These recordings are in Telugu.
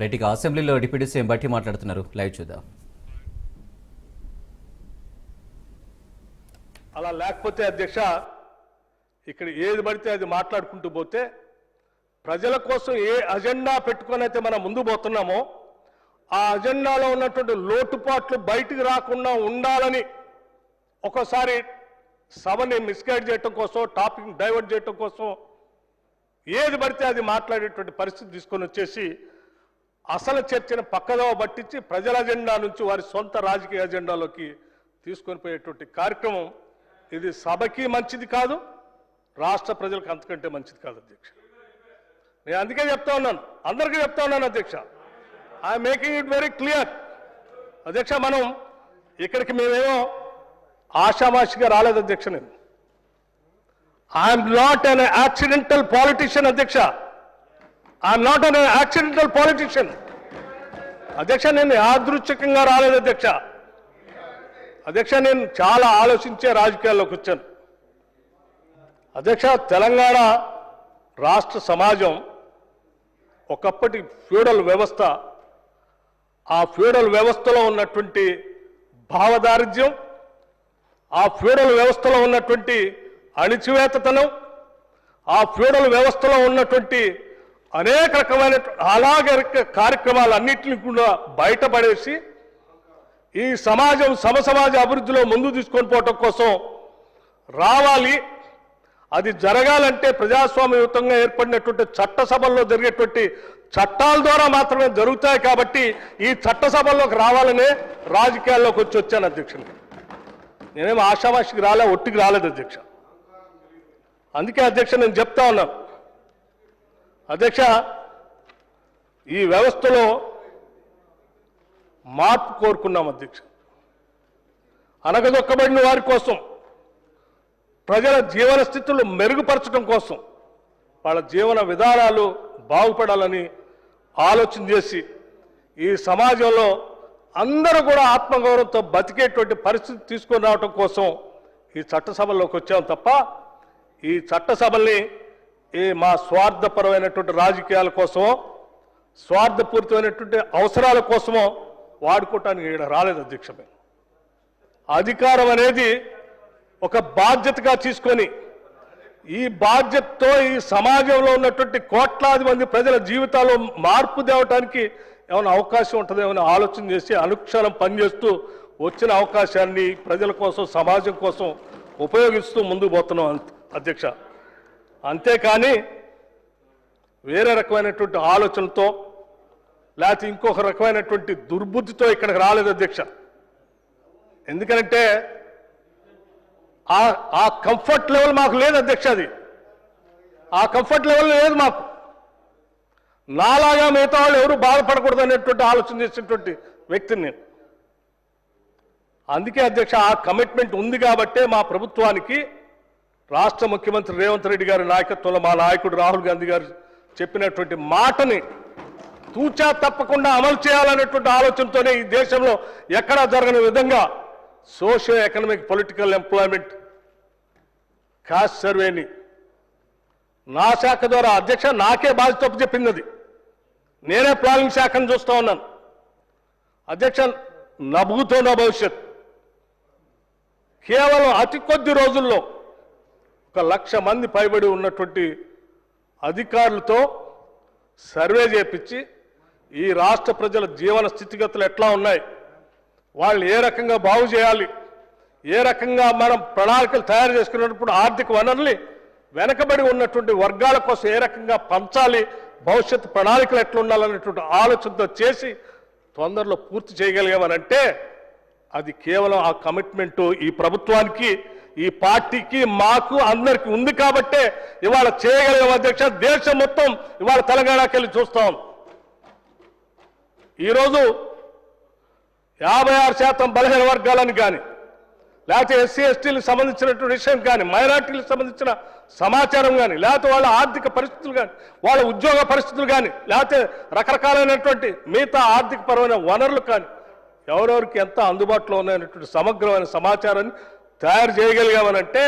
రైట్ ఇక అసెంబ్లీలో డిప్యూటీ సీఎం బట్టి మాట్లాడుతున్నారు. లైవ్ చూద్దాం. అలా లేకపోతే అధ్యక్ష ఇక్కడ ఏది పడితే అది మాట్లాడుకుంటూ పోతే ప్రజల కోసం ఏ అజెండా పెట్టుకొని అయితే మనం ముందు పోతున్నామో ఆ అజెండాలో ఉన్నటువంటి లోటుపాట్లు బయటికి రాకుండా ఉండాలని ఒకసారి సభని మిస్గైడ్ చేయటం కోసం టాపిక్ డైవర్ట్ చేయటం కోసం ఏది పడితే అది మాట్లాడేటువంటి పరిస్థితి తీసుకొని వచ్చేసి అసలు చర్చను పక్కదోవ పట్టించి ప్రజల అజెండా నుంచి వారి సొంత రాజకీయ అజెండాలోకి తీసుకొని పోయేటువంటి కార్యక్రమం ఇది సభకి మంచిది కాదు రాష్ట్ర ప్రజలకు అంతకంటే మంచిది కాదు అధ్యక్ష. నేను అందుకే చెప్తా ఉన్నాను అందరికీ చెప్తా ఉన్నాను అధ్యక్ష. I making it very clear అధ్యక్ష మనం ఇక్కడికి మేమేమో ఆషామాషిగా రాలేదు అధ్యక్ష నేను. I'm not an accidental politician అధ్యక్ష. I'm not an accidental politician అధ్యక్ష నేను యాదృచ్ఛికంగా రాలేదు అధ్యక్ష. అధ్యక్ష నేను చాలా ఆలోచించే రాజకీయాల్లోకి వచ్చాను. అధ్యక్ష తెలంగాణ రాష్ట్ర సమాజం ఒకప్పటి ఫ్యూడల్ వ్యవస్థ ఆ ఫ్యూడల్ వ్యవస్థలో ఉన్నటువంటి భావదారిద్ర్యం ఆ ఫ్యూడల్ వ్యవస్థలో ఉన్నటువంటి అణిచివేతతనం ఆ ఫ్యూడల్ వ్యవస్థలో ఉన్నటువంటి అనేక రకమైన అలాగే కార్యక్రమాలన్నింటినీ కూడా బయటపడేసి ఈ సమాజం సమసమాజ అభివృద్ధిలో ముందు తీసుకొని పోవటం కోసం రావాలి. అది జరగాలంటే ప్రజాస్వామ్యయుతంగా ఏర్పడినటువంటి చట్టసభల్లో జరిగేటువంటి చట్టాల ద్వారా మాత్రమే జరుగుతాయి కాబట్టి ఈ చట్టసభల్లోకి రావాలనే రాజకీయాల్లోకి వచ్చి వచ్చాను అధ్యక్షుడు నేనేం ఆషామాషికి రాలే ఒట్టికి రాలేదు అధ్యక్ష. అందుకే అధ్యక్ష నేను చెప్తా ఉన్నాను. అధ్యక్ష ఈ వ్యవస్థలో మార్పు కోరుకున్నాం అధ్యక్ష. అనగదొక్కబడిన వారి కోసం ప్రజల జీవన స్థితులు మెరుగుపరచడం కోసం వాళ్ళ జీవన విధానాలు బాగుపడాలని ఆలోచన చేసి ఈ సమాజంలో అందరూ కూడా ఆత్మగౌరవంతో బతికేటువంటి పరిస్థితి తీసుకొని రావటం కోసం ఈ చట్టసభల్లోకి వచ్చాం తప్ప ఈ చట్టసభల్ని ఈ మా స్వార్థపరమైనటువంటి రాజకీయాల కోసమో స్వార్థపూరితమైనటువంటి అవసరాల కోసమో వాడుకోవటానికి ఇక్కడ రాలేదు అధ్యక్ష అధికారం అనేది ఒక బాధ్యతగా తీసుకొని ఈ బాధ్యతతో ఈ సమాజంలో ఉన్నటువంటి కోట్లాది మంది ప్రజల జీవితాల్లో మార్పు తేవటానికి ఏమైనా అవకాశం ఉంటుందేమో ఆలోచన చేసి అనుక్షణం పనిచేస్తూ వచ్చిన అవకాశాన్ని ప్రజల కోసం సమాజం కోసం ఉపయోగిస్తూ ముందుకు పోతున్నాం అంత- అధ్యక్ష. అంతేకాని వేరే రకమైనటువంటి ఆలోచనతో లేకపోతే ఇంకొక రకమైనటువంటి దుర్బుద్ధితో ఇక్కడికి రాలేదు అధ్యక్ష. ఎందుకంటే ఆ ఆ కంఫర్ట్ లెవెల్ మాకు లేదు అధ్యక్ష అది. ఆ కంఫర్ట్ లెవెల్ లేదు మాకు. నాలాగా మిగతా వాళ్ళు ఎవరు బాధపడకూడదు అనేటువంటి ఆలోచన చేసినటువంటి వ్యక్తిని నేను. అందుకే అధ్యక్ష ఆ కమిట్మెంట్ ఉంది కాబట్టే మా ప్రభుత్వానికి రాష్ట్ర ముఖ్యమంత్రి రేవంత్ రెడ్డి గారి నాయకత్వంలో మా నాయకుడు రాహుల్ గాంధీ గారు చెప్పినటువంటి మాటని తూచా తప్పకుండా అమలు చేయాలనేటువంటి ఆలోచనతోనే ఈ దేశంలో ఎక్కడా జరగని విధంగా socio economic political employment caste సర్వేని నా శాఖ ద్వారా అధ్యక్ష నాకే బాధ్యత చెప్పింది అది. నేనే ప్లానింగ్ శాఖను చూస్తూ ఉన్నాను. అధ్యక్ష నభూతో నా భవిష్యత్. కేవలం అతి కొద్ది రోజుల్లో ఒక లక్ష మంది పైబడి ఉన్నటువంటి అధికారులతో సర్వే చేపించి ఈ రాష్ట్ర ప్రజల జీవన స్థితిగతులు ఎట్లా ఉన్నాయి? వాళ్ళు ఏ రకంగా బాగు చేయాలి? ఏ రకంగా మనం ప్రణాళికలు తయారు చేసుకున్నప్పుడు ఆర్థిక వనరుల్ని వెనకబడి ఉన్నటువంటి వర్గాల కోసం ఏ రకంగా పంచాలి? భవిష్యత్ ప్రణాళికలు ఎట్లా ఉండాలనేటువంటి ఆలోచనతో చేసి తొందరలో పూర్తి చేయగలిగామనంటే అది కేవలం ఆ కమిట్మెంటు ఈ ప్రభుత్వానికి ఈ పార్టీకి మాకు అందరికి ఉంది కాబట్టే ఇవాళ చేయగలిగే అధ్యక్ష దేశం మొత్తం ఇవాళ తెలంగాణకి వెళ్ళి చూస్తాం. ఈరోజు యాభై ఆరు శాతం బలహీన వర్గాలను కానీ లేకపోతే ఎస్సీ ఎస్టీలకు సంబంధించినటువంటి విషయం కానీ మైనార్టీలకు సంబంధించిన సమాచారం కానీ లేకపోతే వాళ్ళ ఆర్థిక పరిస్థితులు కానీ వాళ్ళ ఉద్యోగ పరిస్థితులు కానీ లేకపోతే రకరకాలైనటువంటి మిగతా ఆర్థిక పరమైన వనరులు కానీ ఎవరెవరికి ఎంత అందుబాటులో ఉన్నాయనేటువంటి సమగ్రమైన సమాచారాన్ని తయారు చేయగలిగామనంటే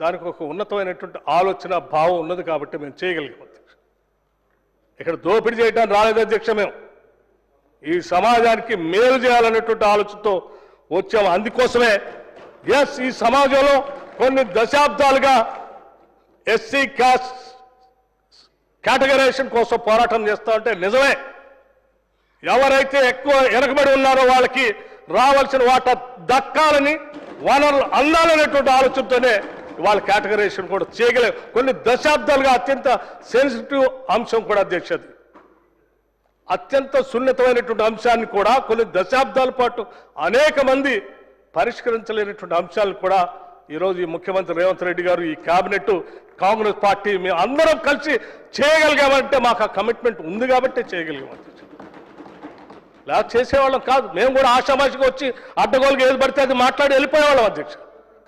దానికి ఒక ఉన్నతమైనటువంటి ఆలోచన భావం ఉన్నది కాబట్టి మేము చేయగలిగాం అధ్యక్ష. ఇక్కడ దోపిడీ చేయడానికి రాలేదు అధ్యక్ష మేము. ఈ సమాజానికి మేలు చేయాలనేటువంటి ఆలోచనతో వచ్చాము అందుకోసమే ఎస్ ఈ సమాజంలో కొన్ని దశాబ్దాలుగా ఎస్సీ క్యాస్ట్ కేటగరైజేషన్ కోసం పోరాటం చేస్తా ఉంటే నిజమే. ఎవరైతే ఎక్కువ వెనకబడి ఉన్నారో వాళ్ళకి రావాల్సిన వాటా దక్కాలని వనరులు అందాలనేటువంటి ఆలోచనతోనే వాళ్ళ కేటగరైజేషన్ కూడా చేయగలేదు కొన్ని దశాబ్దాలుగా అత్యంత సెన్సిటివ్ అంశం కూడా అధ్యక్షది అత్యంత సున్నితమైనటువంటి అంశాన్ని కూడా కొన్ని దశాబ్దాల పాటు అనేక మంది పరిష్కరించలేనటువంటి అంశాలు కూడా ఈరోజు ఈ ముఖ్యమంత్రి రేవంత్ రెడ్డి గారు ఈ కేబినెట్ కాంగ్రెస్ పార్టీ మేము అందరం కలిసి చేయగలిగామంటే మాకు ఆ కమిట్మెంట్ ఉంది కాబట్టి చేయగలిగామంటే ఇలా చేసేవాళ్ళం కాదు. మేము కూడా ఆషామాషిగా వచ్చి అడ్డగోలుగా ఏది పడితే అది మాట్లాడి వెళ్ళిపోయేవాళ్ళం అధ్యక్ష.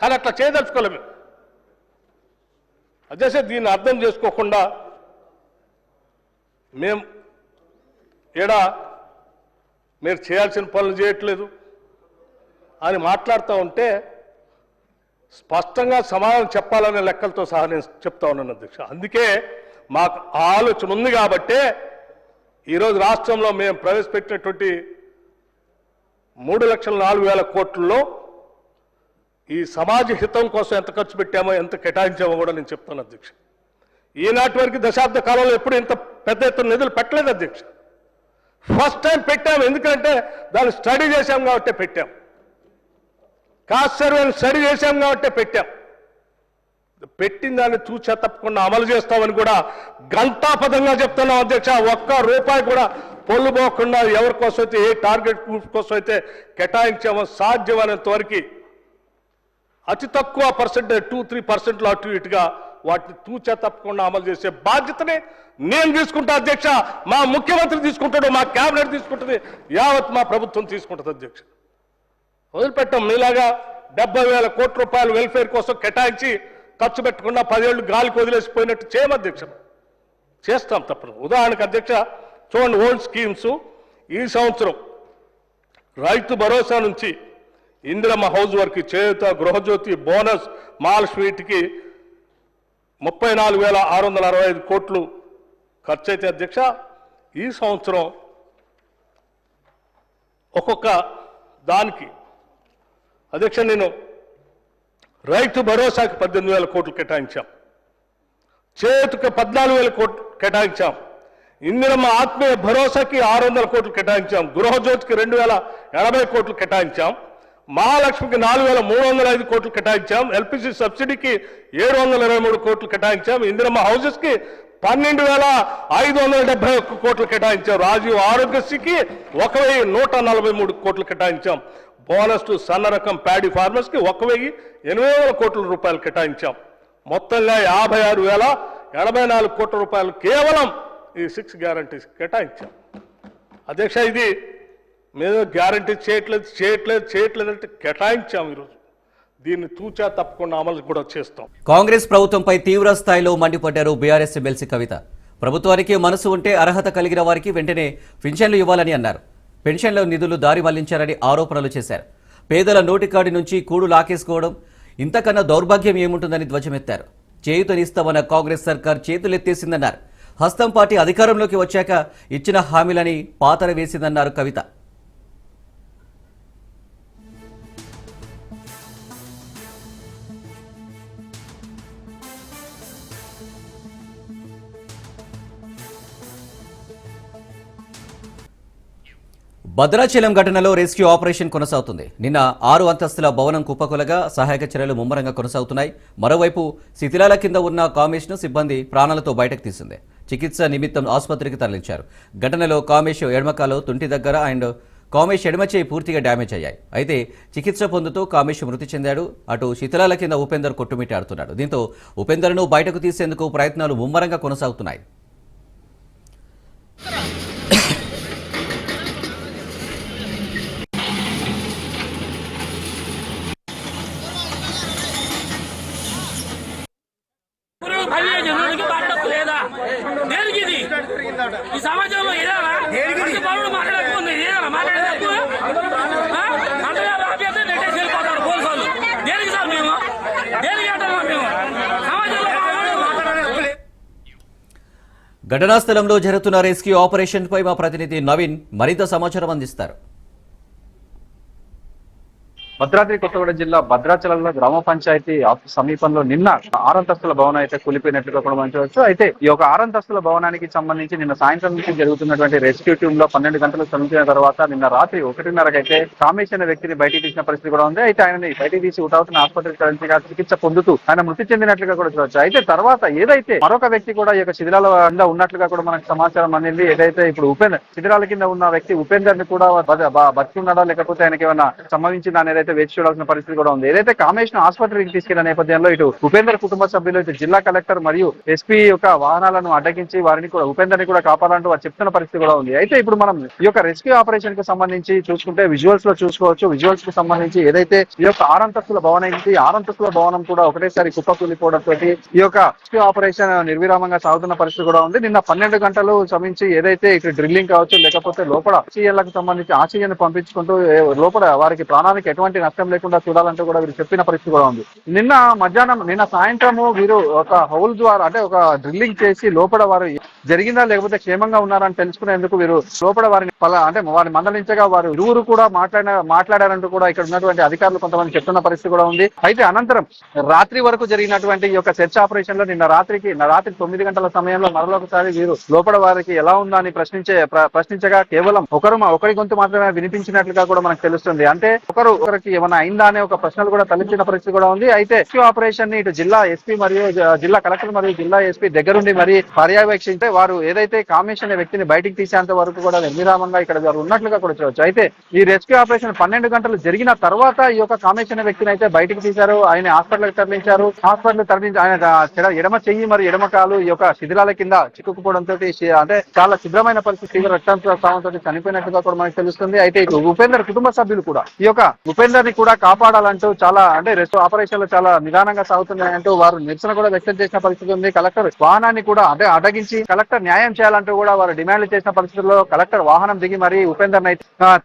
కానీ అట్లా చేయదలుచుకోలేము అధ్యక్ష దీన్ని అర్థం చేసుకోకుండా మేము ఈడ మీరు చేయాల్సిన పనులు చేయట్లేదు అని మాట్లాడుతూ ఉంటే స్పష్టంగా సమాధానం చెప్పాలనే లెక్కలతో సహా నేను చెప్తా ఉన్నాను అధ్యక్ష. అందుకే మాకు ఆలోచన ఉంది కాబట్టే ఈరోజు రాష్ట్రంలో మేము ప్రవేశపెట్టినటువంటి మూడు లక్షల నాలుగు వేల కోట్లలో ఈ సమాజ హితం కోసం ఎంత ఖర్చు పెట్టామో ఎంత కేటాయించామో కూడా నేను చెప్తాను అధ్యక్ష. ఈనాటి వరకు దశాబ్ద కాలంలో ఎప్పుడు ఇంత పెద్ద ఎత్తున నిధులు పెట్టలేదు అధ్యక్ష. ఫస్ట్ టైం పెట్టాము ఎందుకంటే దాన్ని స్టడీ చేశాం కాబట్టి పెట్టాం. కాస్ట్ సర్వేని స్టడీ చేశాం కాబట్టి పెట్టాం. పెట్టిన దాన్ని తూచా తప్పకుండా అమలు చేస్తామని కూడా గంటాపదంగా చెప్తున్నాం అధ్యక్ష. ఒక్క రూపాయి కూడా పొల్లు పోకుండా ఎవరి కోసం అయితే ఏ టార్గెట్ గ్రూప్ కోసం అయితే కేటాయించామో సాధ్యమైనంత వరకు అతి తక్కువ పర్సెంటేజ్ టూ త్రీ పర్సెంట్లో అటు ఇటుగా వాటిని తూచా తప్పకుండా అమలు చేసే బాధ్యతని నేను తీసుకుంటా అధ్యక్ష. మా ముఖ్యమంత్రి తీసుకుంటాడు మా కేబినెట్ తీసుకుంటుంది యావత్ మా ప్రభుత్వం తీసుకుంటుంది అధ్యక్ష. వదిలిపెట్టాం మీలాగా డెబ్బై వేల కోట్ల రూపాయలు వెల్ఫేర్ కోసం కేటాయించి ఖర్చు పెట్టకుండా పదేళ్ళు గాలికి వదిలేసిపోయినట్టు చేయము అధ్యక్ష. చేస్తాం తప్పదు. ఉదాహరణకు అధ్యక్ష చూడండి ఓల్డ్ స్కీమ్స్ ఈ సంవత్సరం రైతు భరోసా నుంచి Indiramma house work Cheyutha Gruhajyothi bonus mall స్వీట్కి ముప్పై నాలుగు వేల ఆరు వందల అరవై ఐదు కోట్లు ఖర్చు అయితే అధ్యక్ష ఈ సంవత్సరం ఒక్కొక్క దానికి. అధ్యక్ష నేను రైతు భరోసాకి పద్దెనిమిది వేల కోట్లు కేటాయించాం. చేతుకు పద్నాలుగు వేల కోట్లు కేటాయించాం. ఇందిరమ్మ ఆత్మీయ భరోసాకి ఆరు వందల కోట్లు కేటాయించాం. గృహజ్యోతికి రెండు వేల ఎనభై కోట్లు కేటాయించాం. మహాలక్ష్మికి నాలుగు వేల మూడు వందల ఐదు కోట్లు కేటాయించాం. ఎల్పిజి సబ్సిడీకి ఏడు వందల ఇరవై మూడు కోట్లు కేటాయించాం. ఇందిరమ్మ హౌసెస్కి పన్నెండు వేల ఐదు వందల డెబ్బై ఒక్క కోట్లు కేటాయించాం. రాజీవ్ ఆరోగ్యశ్రీకి ఒక వెయ్యి నూట నలభై మూడు కోట్లు కేటాయించాం. బోనస్ టు సన్న రకం ప్యాడీ ఫార్మర్స్కి ఒక వెయ్యి ఎనిమిది వేల కోట్ల రూపాయలు కేటాయించాం. మొత్తంగా యాభై ఆరు వేల ఎనభై నాలుగు కోట్ల రూపాయలు కేవలం ఈ సిక్స్ గ్యారంటీస్ కేటాయించాం. అధ్యక్ష ఇది మేము గ్యారంటీ చేయట్లేదు చేయట్లేదు చేయట్లేదు అంటే కేటాయించాం ఈరోజు. దీన్ని తూచా తప్పకుండా అమలు కూడా చేస్తాం. కాంగ్రెస్ ప్రభుత్వంపై తీవ్ర స్థాయిలో మండిపడ్డారు బీఆర్ఎస్ ఎమ్మెల్సీ కవిత. ప్రభుత్వానికి మనసు ఉంటే అర్హత కలిగిన వారికి వెంటనే పింఛన్లు ఇవ్వాలని అన్నారు. పెన్షన్ల నిధులు దారి మళ్ళించారని ఆరోపణలు చేశారు. పేదల నోటికాడి నుంచి కూడు లాకేసుకోవడం ఇంతకన్నా దౌర్భాగ్యం ఏముంటుందని ధ్వజమెత్తారు. చేయుతనిస్తామన్న కాంగ్రెస్ సర్కార్ చేతులెత్తేసిందన్నారు. హస్తం పార్టీ అధికారంలోకి వచ్చాక ఇచ్చిన హామీలని పాతర వేసిందన్నారు కవిత. భద్రాచలం ఘటనలో రెస్క్యూ ఆపరేషన్ కొనసాగుతుంది. నిన్న ఆరు అంతస్తుల భవనం కుప్పకొలగా సహాయక చర్యలు ముమ్మరంగా కొనసాగుతున్నాయి. మరోవైపు శిథిలాల కింద ఉన్న కామేష్ను సిబ్బంది ప్రాణాలతో బయటకు తీసింది. చికిత్స నిమిత్తం ఆసుపత్రికి తరలించారు. ఘటనలో కామేష్ ఎడమకాలో తుంటి దగ్గర అండ్ కామేష్ ఎడమచేయి పూర్తిగా డ్యామేజ్ అయ్యాయి. అయితే చికిత్స పొందుతూ కామేష్ మృతి చెందాడు. అటు శిథిలాల కింద ఉపేందర్ కొట్టుమిట్టాడుతున్నాడు దీంతో ఉపేందర్ను బయటకు తీసేందుకు ప్రయత్నాలు ముమ్మరంగా కొనసాగుతున్నాయి పురుగు పని జనులకి పట్టకు లేదా దేనికి ఇది ఈ సమాజంలో మాట్లాడకపోతుంది అంతగా నెట్టేసి వెళ్ళిపోతారు పోలీసు వాళ్ళు దేనికి సార్ మేము? దేనికి మేము. ఘటనా స్థలంలో జరుగుతున్న రెస్క్యూ ఆపరేషన్ పై మా ప్రతినిధి నవీన్ మరింత సమాచారం అందిస్తారు. భద్రాద్రి కొత్తగూడ జిల్లా భద్రాచలంలో గ్రామ పంచాయతీ ఆఫీస్ సమీపంలో నిన్న ఆరంతస్తుల భవనం అయితే కూలిపోయినట్లుగా కూడా మనం చూడవచ్చు అయితే ఈ యొక్క ఆరంతస్తుల భవనానికి సంబంధించి నిన్న సాయంత్రం నుంచి జరుగుతున్నటువంటి రెస్క్యూ టీమ్లో పన్నెండు గంటలు శ్రమించిన తర్వాత నిన్న రాత్రి ఒకటిన్నరకు అయితే కామేష్ అనే వ్యక్తిని బయటికి తీసిన పరిస్థితి కూడా ఉంది. అయితే ఆయనని బయటికి తీసి ఉటావుతున్న ఆసుపత్రికి తరలించగా చికిత్స పొందుతూ ఆయన మృతి చెందినట్లుగా కూడా చూడవచ్చు అయితే తర్వాత ఏదైతే మరొక వ్యక్తి కూడా ఈ యొక్క శిథిరాల కింద ఉన్నట్లుగా కూడా మనకు సమాచారం అందింది. ఏదైతే ఇప్పుడు ఉపేంద్ర శిథిరాల కింద ఉన్న వ్యక్తి ఉపేందర్ని కూడా బ- బతికి ఉన్నాడా లేకపోతే ఆయనకి ఏమైనా సంభవించిందా అనేది అయితే వేచి చూడాల్సిన పరిస్థితి కూడా ఉంది. ఏదైతే కామేష్ ఆసుపత్రికి తీసుకెళ్ళిన నేపథ్యంలో ఇటు ఉపేందర్ కుటుంబ సభ్యులు ఇటు జిల్లా కలెక్టర్ మరియు ఎస్పీ యొక్క వాహనాలను అడ్డగించి వారిని కూడా ఉపేందర్ని కూడా కాపాడాలంటూ వారు చెప్తున్న పరిస్థితి కూడా ఉంది. అయితే ఇప్పుడు మనం ఈ యొక్క రెస్క్యూ ఆపరేషన్కు సంబంధించి చూసుకుంటే విజువల్స్లో చూసుకోవచ్చు. విజువల్స్కు సంబంధించి ఏదైతే ఈ యొక్క ఆరంతస్తుల భవనం ఇది ఆరంతస్తుల భవనం కూడా ఒకటేసారి కుప్పకూలిపోవడంతో ఈ యొక్క రెస్క్యూ ఆపరేషన్ నిర్విరామంగా సాగుతున్న పరిస్థితి కూడా ఉంది. నిన్న పన్నెండు గంటలు శ్రమించి ఏదైతే ఇక్కడ డ్రిల్లింగ్ కావచ్చు లేకపోతే లోపల ఆక్సిజన్లకు సంబంధించి ఆక్సిజన్ పంపించుకుంటూ లోపల వారికి ప్రాణానికి ఎటువంటి నష్టం లేకుండా చూడాలంటూ కూడా వీరు చెప్పిన పరిస్థితి కూడా ఉంది. నిన్న మధ్యాహ్నం నిన్న సాయంత్రము వీరు ఒక హౌల్ ద్వారా అంటే ఒక డ్రిల్లింగ్ చేసి లోపల వారు జరిగిందా లేకపోతే క్షేమంగా ఉన్నారని తెలుసుకునేందుకు వీరు లోపల వారిని పల అంటే వారిని మందలించగా వారు ఇరువురు కూడా మాట్లాడిన మాట్లాడారంటూ కూడా ఇక్కడ ఉన్నటువంటి అధికారులు కొంతమంది చెప్తున్న పరిస్థితి కూడా ఉంది. అయితే అనంతరం రాత్రి వరకు జరిగినటువంటి ఈ యొక్క సెర్చ్ ఆపరేషన్లో నిన్న రాత్రికి రాత్రి తొమ్మిది గంటల సమయంలో మరొకసారి వీరు లోపల వారికి ఎలా ఉందని ప్రశ్నించే ప్ర- ప్రశ్నించగా కేవలం ఒకరు ఒకరి గొంతు మాత్రమే వినిపించినట్లుగా కూడా మనకు తెలుస్తుంది. అంటే ఒకరు ఒకరికి ఏమైనా అయిందా అనే ఒక ప్రశ్నలు కూడా తలెత్తిన పరిస్థితి కూడా ఉంది. అయితే రెస్క్యూ ఆపరేషన్ని ఇటు జిల్లా ఎస్పీ మరియు జిల్లా కలెక్టర్ మరియు జిల్లా ఎస్పీ దగ్గరుండి మరి పర్యవేక్షించే వారు ఏదైతే కామేష్ అనే వ్యక్తిని బయటికి తీసేంత వరకు కూడా నిర్విరామంగా ఇక్కడ వారు ఉన్నట్లుగా కూడా చూడవచ్చు అయితే ఈ రెస్క్యూ ఆపరేషన్ పన్నెండు గంటలు జరిగిన తర్వాత ఈ యొక్క కామేష్ అనే వ్యక్తిని అయితే బయటికి తీశారు. ఆయన హాస్పిటల్ తరలించారు. హాస్పిటల్ తరలించి ఆయన ఎడమ చెయ్యి మరి ఎడమ కాలు ఈ యొక్క శిథిలాల కింద చిక్కుకుపోవడంతో అంటే చాలా శిథిరమైన పరిస్థితి. తీవ్ర రక్తస్రావంతో చనిపోయినట్టుగా కూడా మనకు తెలుస్తుంది. అయితే ఇటు ఉపేందర్ కుటుంబ సభ్యులు కూడా ఈ యొక్క ఉపేందర్ ని కూడా కాపాడాలంటూ చాలా అంటే రెస్క్యూ ఆపరేషన్లు చాలా నిదానంగా సాగుతున్నాయంటూ వారు నిరసన కూడా వ్యక్తం చేసిన పరిస్థితి ఉంది. కలెక్టర్ వాహనాన్ని కూడా అంటే అడగించి కలెక్టర్ న్యాయం చేయాలంటూ కూడా వారు డిమాండ్లు చేసిన పరిస్థితుల్లో కలెక్టర్ వాహనం దిగి మరి ఉపేందర్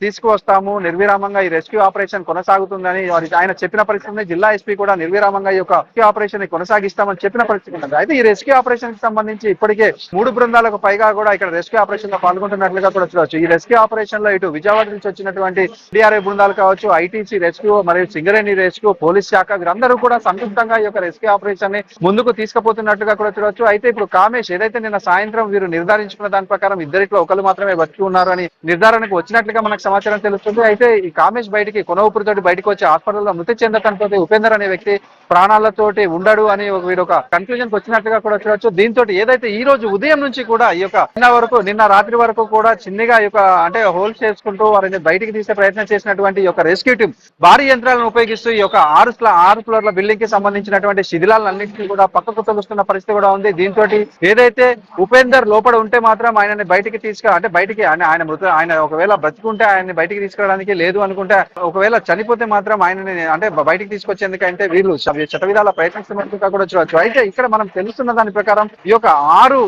తీసుకువస్తాము. నిర్విరామంగా ఈ రెస్క్యూ ఆపరేషన్ కొనసాగుతుందని వారి ఆయన చెప్పిన పరిస్థితి జిల్లా ఎస్పీ కూడా నిర్విరామంగా ఈ యొక్క రెస్క్యూ ఆపరేషన్ని కొనసాగిస్తామని చెప్పిన పరిస్థితి ఉంది. అయితే ఈ రెస్క్యూ ఆపరేషన్కి సంబంధించి ఇప్పటికే మూడు బృందాలకు పైగా కూడా ఇక్కడ రెస్క్యూ ఆపరేషన్లో పాల్గొంటున్నట్లుగా కూడా చూడవచ్చు. ఈ రెస్క్యూ ఆపరేషన్లో ఇటు విజయవాడ నుంచి వచ్చినటువంటి డిఆర్ఏ బృందాలు కావచ్చు ఐటీసీ రెస్క్యూ మరియు సింగరేణి రెస్క్యూ పోలీస్ శాఖ వీరందరూ కూడా సంయుక్తంగా ఈ యొక్క రెస్క్యూ ఆపరేషన్ని ముందుకు తీసుకుపోతున్నట్టుగా కూడా చూడవచ్చు అయితే ఇప్పుడు కామేష్ ఏదైతే నిన్న సాయంత్రం వీరు నిర్ధారించుకున్న దాని ప్రకారం ఇద్దరిలో ఒకరు మాత్రమే బతికి ఉన్నారు అని నిర్ధారణకు వచ్చినట్లుగా మనకు సమాచారం తెలుస్తుంది. అయితే ఈ కామేష్ బయటికి కొన బయటకు వచ్చి హాస్పిటల్లో మృతి చెందటంతో ఉపేందర్ అనే వ్యక్తి ప్రాణాలతోటి ఉండడు అని వీరు ఒక కన్క్లూజన్ వచ్చినట్టుగా కూడా చూడొచ్చు. దీంతో ఏదైతే ఈ రోజు ఉదయం నుంచి కూడా ఈ యొక్క నిన్న వరకు నిన్న రాత్రి వరకు కూడా చిన్నగా ఈ యొక్క అంటే హోల్ చేసుకుంటూ వారిని బయటికి తీసే ప్రయత్నం చేసినటువంటి ఈ యొక్క రెస్క్యూ టీం భారీ యంత్రాలను ఉపయోగిస్తూ ఈ యొక్క ఆరు ఆరు ఫ్లోర్ల బిల్డింగ్కి సంబంధించినటువంటి శిథిలాలన్నింటినీ కూడా పక్కకు తొలుస్తున్న పరిస్థితి కూడా ఉంది. దీంతో ఏదైతే ఉపేందర్ లోపల ఉంటే మాత్రం ఆయనని బయటికి తీసుకు అంటే బయటికి ఆయన ఆయన మృత ఆయన ఒకవేళ బ్రతికుంటే ఆయన్ని బయటికి తీసుకురావడానికి లేదు అనుకుంటే ఒకవేళ చనిపోతే మాత్రం ఆయనని అంటే బయటికి తీసుకొచ్చేందుకంటే వీళ్ళు చట్ట చట విధాల ప్రయత్నిస్తున్నట్టుగా కూడా చూడవచ్చు అయితే ఇక్కడ మనం తెలుస్తున్న దాని ప్రకారం ఈ యొక్క ఆరు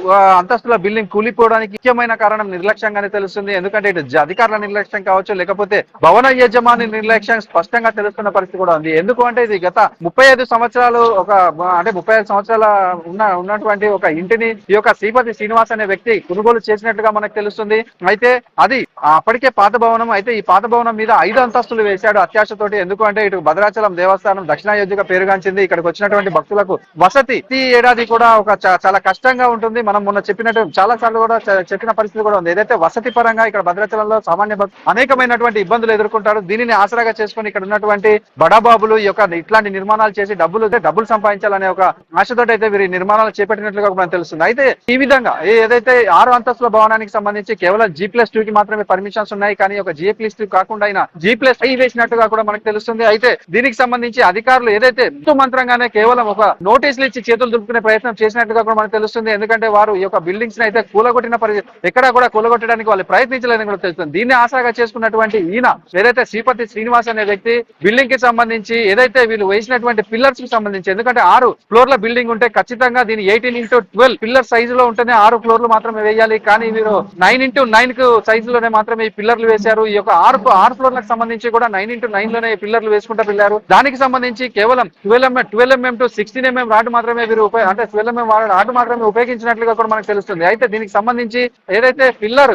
అంతస్తుల బిల్డింగ్ కూలిపోవడానికి ముఖ్యమైన కారణం నిర్లక్ష్యంగానే తెలుస్తుంది. ఎందుకంటే ఇటు అధికారుల నిర్లక్ష్యం కావచ్చు లేకపోతే భవన యజమాని నిర్లక్ష్యం స్పష్టంగా తెలుస్తున్న పరిస్థితి కూడా ఉంది. ఎందుకు అంటే ఇది గత ముప్పై ఐదు సంవత్సరాలు ఒక అంటే ముప్పై ఐదు సంవత్సరాల ఉన్న ఉన్నటువంటి ఒక ఇంటిని ఈ యొక్క శ్రీపతి శ్రీనివాస్ అనే వ్యక్తి కొనుగోలు చేసినట్టుగా మనకు తెలుస్తుంది. అయితే అది అప్పటికే పాత భవనం అయితే ఈ పాత భవనం మీద ఐదు అంతస్తులు వేశాడు అత్యాశతోటి. ఎందుకు అంటే ఇటు భద్రాచలం దేవస్థానం దక్షిణాయోధ్యగా పేరుగాంచింది. ఇక్కడికి వచ్చినటువంటి భక్తులకు వసతి ఈ ఏడాది కూడా ఒక చాలా కష్టంగా ఉంటుంది. మనం మొన్న చెప్పినట్టు చాలా సార్లు కూడా చెప్పిన పరిస్థితి కూడా ఉంది. ఏదైతే వసతి పరంగా ఇక్కడ భద్రాచలంలో సామాన్య భక్తులు అనేకమైనటువంటి ఇబ్బందులు ఎదుర్కొంటారు దీనిని ఆసరాగా చేసుకొని ఇక్కడ ఉన్నటువంటి బడాబాబులు ఈ యొక్క ఇట్లాంటి నిర్మాణాలు చేసి డబ్బులు డబ్బులు సంపాదించాలనే ఒక ఆశతో అయితే వీరి నిర్మాణాలు చేపట్టినట్లుగా మనకు తెలుస్తుంది. అయితే ఈ విధంగా ఏదైతే ఆరు అంతస్తుల భవనానికి సంబంధించి కేవలం జీ ప్లస్ టూ కి మాత్రమే పర్మిషన్స్ ఉన్నాయి కానీ ఒక జీ ప్లస్ టూ కాకుండా అయినా జీ ప్లస్ ఐ వేసినట్టుగా కూడా మనకు తెలుస్తుంది. అయితే దీనికి సంబంధించి అధికారులు ఏదైతే మంత్రంగానే కేవలం ఒక నోటీసులు ఇచ్చి చేతులు దులుపుకునే ప్రయత్నం చేసినట్టుగా కూడా మనకు తెలుస్తుంది. ఎందుకంటే వారు ఈ యొక్క బిల్డింగ్స్ అయితే కూలగొట్టిన పరిస్థితి ఎక్కడా కూడా కూలగొట్టడానికి వాళ్ళు ప్రయత్నించలేదని కూడా తెలుస్తుంది. దీన్ని ఆశగా చేసుకున్నటువంటి ఈయన ఏదైతే శ్రీపతి శ్రీనివాస్ అనే వ్యక్తి బిల్డింగ్కి సంబంధించి ఏదైతే వీళ్ళు వేసినటువంటి పిల్లర్స్కి సంబంధించి ఎందుకంటే ఆరు ఫ్లోర్ల బిల్డింగ్ ఉంటే ఖచ్చితంగా దీని eighteen into twelve pillar size లో ఉంటేనే ఆరు ఫ్లోర్లు మాత్రమే వేయాలి. కానీ మీరు నైన్ ఇంటూ నైన్కు సైజులోనే మాత్రమే ఈ పిల్లర్లు వేశారు. ఈ యొక్క ఆరు ఆరు ఫ్లోర్లకు సంబంధించి కూడా నైన్ ఇంటూ నైన్లోనే పిల్లర్లు వేసుకుంటూ వెళ్ళారు. దానికి సంబంధించి కేవలం twelve mm twelve mm to sixteen mm rod మాత్రమే వీరు అంటే ట్వెల్వ్ ఎంఎం రాడ్ మాత్రమే ఉపయోగించినట్లుగా కూడా మనకు తెలుస్తుంది. అయితే దీనికి సంబంధించి ఏదైతే పిల్లర్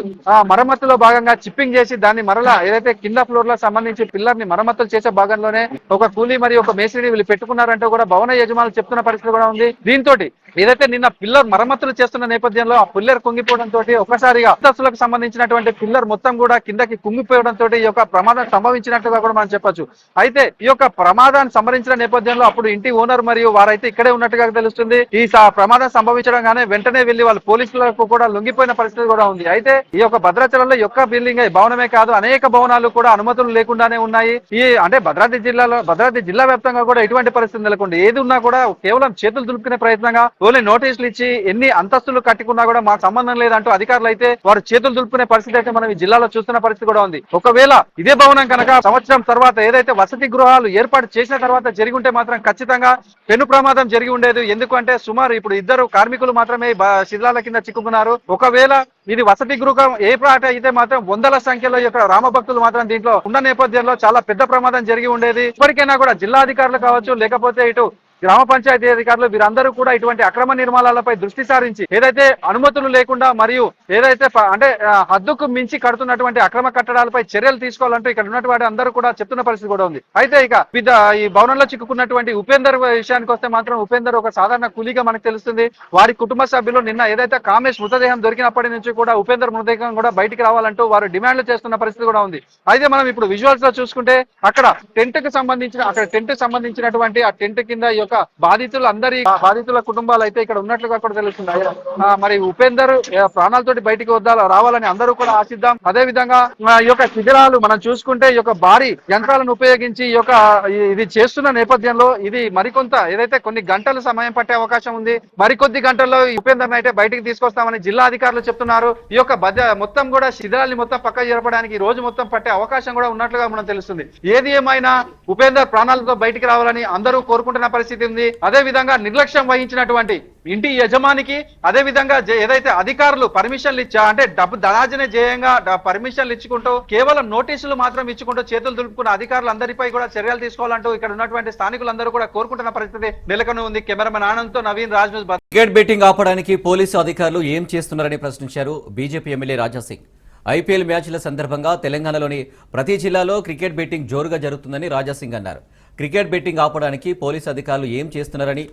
మరమ్మతులో భాగంగా చిప్పింగ్ చేసి దాన్ని మరలా ఏదైతే కింద ఫ్లోర్లో సంబంధించి పిల్లర్ని మరమ్మతులు చేసే భాగంలోనే ఒక కూలీ మరియు ఒక మేస్త్రిని వీళ్ళు పెట్టుకున్నారంటే కూడా భవన యజమానులు చెప్తున్న పరిస్థితి కూడా ఉంది. దీంతో ఏదైతే నిన్న పిల్లర్ మరమ్మతులు చేస్తున్న నేపథ్యంలో ఆ పిల్లర్ కుంగిపోవడం తోటి ఒకసారిగా అంతస్తులకు సంబంధించినటువంటి పిల్లర్ మొత్తం కూడా కిందకి కుంగిపోవడం తోటి ఈ యొక్క ప్రమాదం సంభవించినట్టుగా కూడా మనం చెప్పొచ్చు. అయితే ఈ యొక్క ప్రమాదాన్ని సంభరించిన నేపథ్యంలో అప్పుడు ఇంటి ఓనర్ మరియు వారైతే ఇక్కడే ఉన్నట్టుగా తెలుస్తుంది. ఈ ప్రమాదం సంభవించడంగానే వెంటనే వెళ్ళి వాళ్ళు పోలీసులకు కూడా లొంగిపోయిన పరిస్థితి కూడా ఉంది. అయితే ఈ యొక్క భద్రాచలంలో యొక్క బిల్డింగ్ భవనమే కాదు అనేక భవనాలు కూడా అనుమతులు లేకుండానే ఉన్నాయి. ఈ అంటే భద్రాద్రి జిల్లాలో భద్రాద్రి జిల్లా వ్యాప్తంగా కూడా ఇటువంటి పరిస్థితి నెలకొంది. ఏది ఉన్నా కూడా కేవలం చేతులు దులుపుకునే ప్రయత్నంగా ఓన్లీ నోటీసులు ఇచ్చి ఎన్ని అంతస్తులు కట్టుకున్నా కూడా మాకు సంబంధం లేదంటూ అధికారులు అయితే వారు చేతులు దులుపుకునే పరిస్థితి అయితే మనం ఈ జిల్లాలో చూస్తున్న పరిస్థితి కూడా ఉంది. ఒకవేళ ఇదే భవనం కనుక సంవత్సరం తర్వాత ఏదైతే వసతి గృహాలు ఏర్పాటు చేసిన తర్వాత జరిగి ఉంటే మాత్రం ఖచ్చితంగా పెను ప్రమాదం జరిగి ఉండేది. ఎందుకంటే సుమారు ఇప్పుడు ఇద్దరు కార్మికులు మాత్రమే శిథిలాల కింద చిక్కుకున్నారు. ఒకవేళ ఇది వసతి గృహం ఏ పాట అయితే మాత్రం వందల సంఖ్యలో యొక్క రామభక్తులు మాత్రం దీంట్లో ఉన్న నేపథ్యంలో చాలా పెద్ద ప్రమాదం జరిగి ఉండేది. ఇప్పటికైనా కూడా జిల్లా అధికారులు కావచ్చు లేకపోతే ఇటు గ్రామ పంచాయతీ అధికారులు వీరందరూ కూడా ఇటువంటి అక్రమ నిర్మాణాలపై దృష్టి సారించి ఏదైతే అనుమతులు లేకుండా మరియు ఏదైతే అంటే హద్దుకు మించి కడుతున్నటువంటి అక్రమ కట్టడాలపై చర్యలు తీసుకోవాలంటూ ఇక్కడ ఉన్నటువంటి అందరూ కూడా చెప్తున్న పరిస్థితి కూడా ఉంది. అయితే ఇక ఈ భవనంలో చిక్కుకున్నటువంటి ఉపేందర్ విషయానికి వస్తే మాత్రం ఉపేందర్ ఒక సాధారణ కూలీగా మనకు తెలుస్తుంది. వారి కుటుంబ సభ్యులు నిన్న ఏదైతే కామేష్ మృతదేహం దొరికినప్పటి నుంచి కూడా ఉపేందర్ మృతదేహం కూడా బయటికి రావాలంటూ వారు డిమాండ్లు చేస్తున్న పరిస్థితి కూడా ఉంది. అయితే మనం ఇప్పుడు విజువల్స్లో చూసుకుంటే అక్కడ టెంట్కి సంబంధించిన అక్కడ టెంట్కి సంబంధించినటువంటి ఆ టెంట్ కింద ఈ యొక్క బాధితులు అందరి బాధితుల కుటుంబాలు అయితే ఇక్కడ ఉన్నట్లుగా కూడా తెలుస్తుంది. మరి ఉపేందర్ ప్రాణాలతోటి బయటికి వద్దా రావాలని అందరూ కూడా ఆశిద్దాం. అదే విధంగా ఈ యొక్క శిబిరాలు మనం చూసుకుంటే ఈ యొక్క భారీ యంత్రాలను ఉపయోగించి ఈ యొక్క ఇది చేస్తున్న నేపథ్యంలో ఇది మరికొంత ఏదైతే కొన్ని గంటలు సమయం పట్టే అవకాశం ఉంది మరికొద్ది గంటల్లో ఉపేందర్ అయితే బయటికి తీసుకొస్తామని జిల్లా అధికారులు చెప్తున్నారు. ఈ యొక్క మొత్తం కూడా శిథిరాల్ని మొత్తం పక్క జరపడానికి ఈ రోజు మొత్తం పట్టే అవకాశం కూడా ఉన్నట్లుగా మనం తెలుస్తుంది. ఏది ఏమైనా ఉపేందర్ ప్రాణాలతో బయటికి రావాలని అందరూ కోరుకుంటున్న పరిస్థితి ఉంది అదే విధంగా నిర్లక్ష్యం వహించినటువంటి ఇంటి యజమానికి అదే విధంగా ఏదైతే అధికారులు పర్మిషన్లు ఇచ్చా అంటే డబ్బు ధనార్జన జేయంగా పర్మిషన్లు ఇచ్చుకుంటూ కేవలం నోటీసులు మాత్రం ఇచ్చుకుంటూ చేతులు దులుపుకున్న అధికారులందరిపై కూడా చర్యలు తీసుకోవాలంటూ ఇక్కడ ఉన్నటువంటి స్థానికులందరూ కూడా కోరుకుంటున్న పరిస్థితి నెలకొని ఉంది. కెమెరామెన్ ఆనంద్తో నవీన్ రాజ్ క్రికెట్ బెట్టింగ్ ఆపడానికి పోలీసు అధికారులు ఏం చేస్తున్నారని ప్రశ్నించారు బీజేపీ ఎమ్మెల్యే రాజాసింగ్ ఐపీఎల్ మ్యాచ్ల సందర్భంగా తెలంగాణలోని ప్రతి జిల్లాలో క్రికెట్ బెట్టింగ్ జోరుగా జరుగుతుందని రాజాసింగ్ అన్నారు. క్రికెట్ బెట్టింగ్ ఆపడానికి పోలీసు అధికారులు ఏం చేస్తున్నారని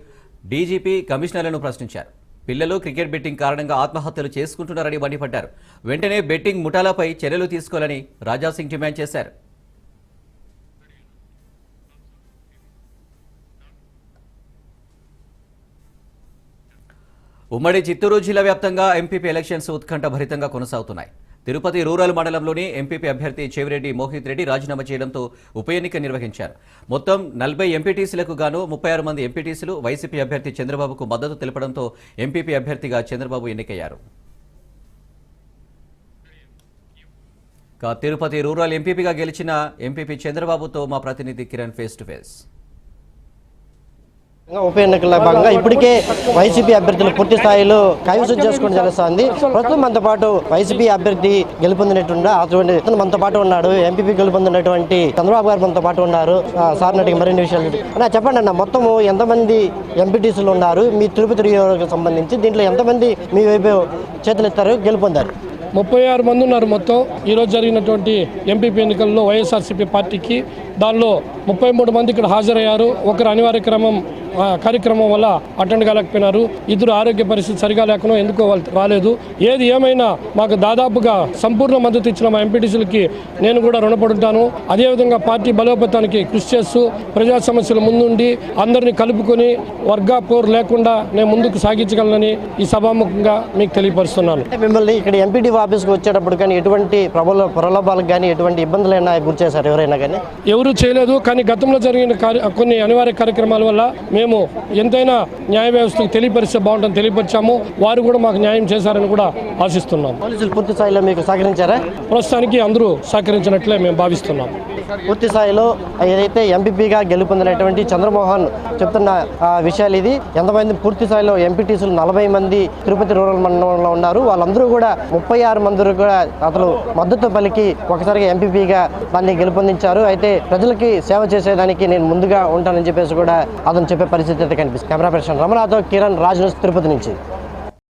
డీజీపీ కమిషనర్లను ప్రశ్నించారు. పిల్లలు క్రికెట్ బెట్టింగ్ కారణంగా ఆత్మహత్యలు చేసుకుంటున్నారని మండిపడ్డారు. వెంటనే బెట్టింగ్ ముఠాలపై చర్యలు తీసుకోవాలని రాజాసింగ్ డిమాండ్ చేశారు. ఉమ్మడి చిత్తూరు జిల్లా వ్యాప్తంగా ఎంపీపీ ఎలక్షన్స్ ఉత్కంఠ భరితంగా కొనసాగుతున్నాయి. తిరుపతి రూరల్ మండలంలోని ఎంపీపీ అభ్యర్థి చెవిరెడ్డి మోహిత్ రెడ్డి రాజీనామా చేయడంతో ఉప ఎన్నిక నిర్వహించారు. మొత్తం నలభై ఎంపీటీసీలకు గాను ముప్పై ఆరు మంది ఎంపీటీసీలు వైసీపీ అభ్యర్థి చంద్రబాబుకు మద్దతు తెలపడంతో ఎంపీపీ అభ్యర్థిగా చంద్రబాబు ఎన్నికయ్యారు. తిరుపతి రూరల్ ఎంపీపీగా గెలిచిన ఎంపీపీ చంద్రబాబుతో మా ప్రతినిధి కిరణ్ ఫేస్ టు ఫేస్ ఉప ఎన్నికల్లో భాగంగా ఇప్పటికే వైసీపీ అభ్యర్థులు పూర్తి స్థాయిలో కైవసం చేసుకోవడం జరుగుతుంది. ప్రస్తుతం మనతో పాటు వైసీపీ అభ్యర్థి గెలుపొందినటువంటి అటువంటి ఇతను మనతో పాటు ఉన్నాడు ఎంపీపీ గెలుపొందినటువంటి చంద్రబాబు గారు మనతో పాటు ఉన్నారు. సార్ నటికి మరిన్ని విషయాలు అన్న చెప్పండి అన్న మొత్తము ఎంతమంది ఎంపీటీసీలు ఉన్నారు? మీ తిరుపతి నియోజకవర్గానికి సంబంధించి దీంట్లో ఎంతమంది మీ వైపు చేతులెత్తారు గెలుపొందారు? ముప్పై ఆరు మంది ఉన్నారు మొత్తం. ఈరోజు జరిగినటువంటి ఎంపీపీ ఎన్నికల్లో వైఎస్ఆర్సీపీ పార్టీకి దానిలో ముప్పై మూడు మంది ఇక్కడ హాజరయ్యారు. ఒకరు అనివార్య క్రమం కార్యక్రమం వల్ల అటెండ్ కాలేకపోయినారు. ఇద్దరు ఆరోగ్య పరిస్థితి సరిగా లేకుండా ఎందుకో రాలేదు. ఏది ఏమైనా మాకు దాదాపుగా సంపూర్ణ మద్దతు ఇచ్చిన మా ఎంపీటీసీలకి నేను కూడా రుణపడి ఉంటాను అదేవిధంగా పార్టీ బలోపేతానికి కృషి చేస్తూ ప్రజా సమస్యల ముందుండి అందరినీ కలుపుకొని వర్గా పోరు లేకుండా నేను ముందుకు సాగించగలనని ఈ సభాముఖంగా మీకు తెలియపరుస్తున్నాను. మిమ్మల్ని ఇక్కడ ఎంపీడీ ఆఫీస్కి వచ్చేటప్పుడు కానీ ఎటువంటి ప్రబల ప్రలోభాలకు కానీ ఎటువంటి ఇబ్బందులైనా గురి చేశారు ఎవరైనా కానీ? ఎవరు ఎవరు చేయలేదు కానీ గతంలో జరిగిన కొన్ని అనివార్య కార్యక్రమాల వల్ల మేము ఎంతైనా న్యాయ వ్యవస్థకు తెలియపరిస్తే బాగుంటుందని తెలియపరిచాము. వారు కూడా మాకు న్యాయం చేశారని కూడా ఆశిస్తున్నాం. పోలీసులు పూర్తి స్థాయిలో మీకు సహకరించారా? ప్రస్తుతానికి అందరూ సహకరించినట్లే మేము భావిస్తున్నాం. పూర్తి స్థాయిలో ఏదైతే ఎంపీపీగా గెలుపొందినటువంటి చంద్రమోహన్ చెప్తున్న ఆ, విషయాలు ఇది ఎంతమంది పూర్తి స్థాయిలో ఎంపీటీసీలు నలభై మంది తిరుపతి రూరల్ మండలంలో ఉన్నారు. వాళ్ళందరూ కూడా ముప్పై ఆరు మంది కూడా అతను మద్దతు పలికి ఒకసారిగా ఎంపీపీగా దాన్ని గెలుపొందించారు. అయితే ప్రజలకి సేవ చేసేదానికి నేను ముందుగా ఉంటానని చెప్పేసి కూడా అతను చెప్పే పరిస్థితి అయితే కనిపిస్తుంది. కెమెరా పర్సన్ రమణాతో కిరణ్ రాజ్ తిరుపతి నుంచి.